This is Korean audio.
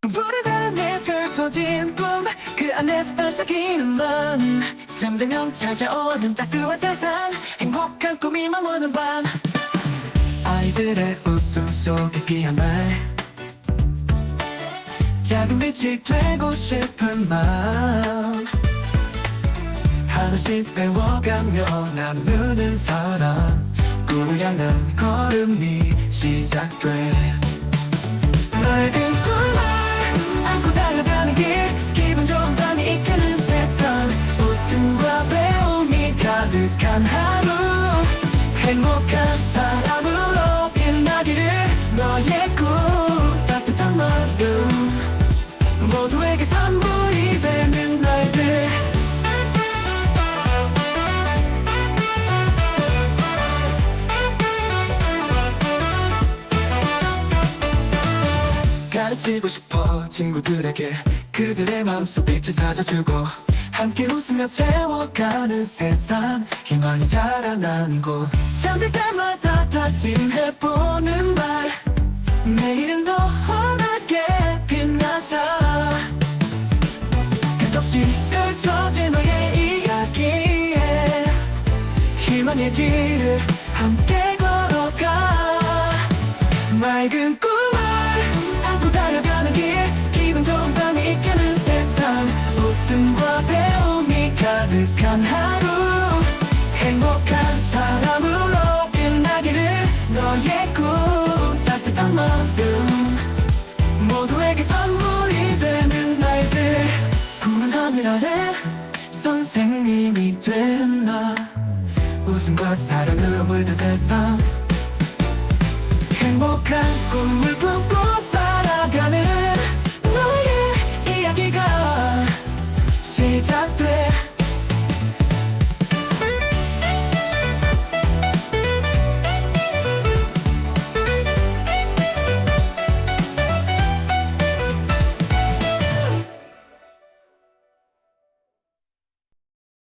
부르다 내별 터진 꿈 그 안에서 반짝이는 맘 잠들면 찾아오는 따스한 세상 행복한 꿈이 머무는 밤. 아이들의 웃음 속에 귀한 말. 작은 빛이 되고 싶은 마음. 하나씩 배워가며 나누는 사랑. 꿈을 향한 걸음이 시작돼 가득한 하루 행복한 사람으로 빛나기를 너의 꿈. 따뜻한 마음 모두에게 선물이 되는 날들. 가르치고 싶어 친구들에게 그들의 마음속 빛을 찾아주고 함께 웃으며 채워가는 세상. 희망이 자라나는 곳. 잠들 때마다 다짐해보는 말. 내일은 더 환하게 빛나자. 끝없이 펼쳐진 너의 이야기에 희망의 길을 함께 걸어가. 맑은 꿈 꿈 따뜻한 마음 모두에게 선물이 되는 날들 푸른 하늘 아래 선생님이 된 나 웃음과 사랑으로 물든 세상 행복한 꿈을 품고 살아가는 너의 이야기가 시작돼.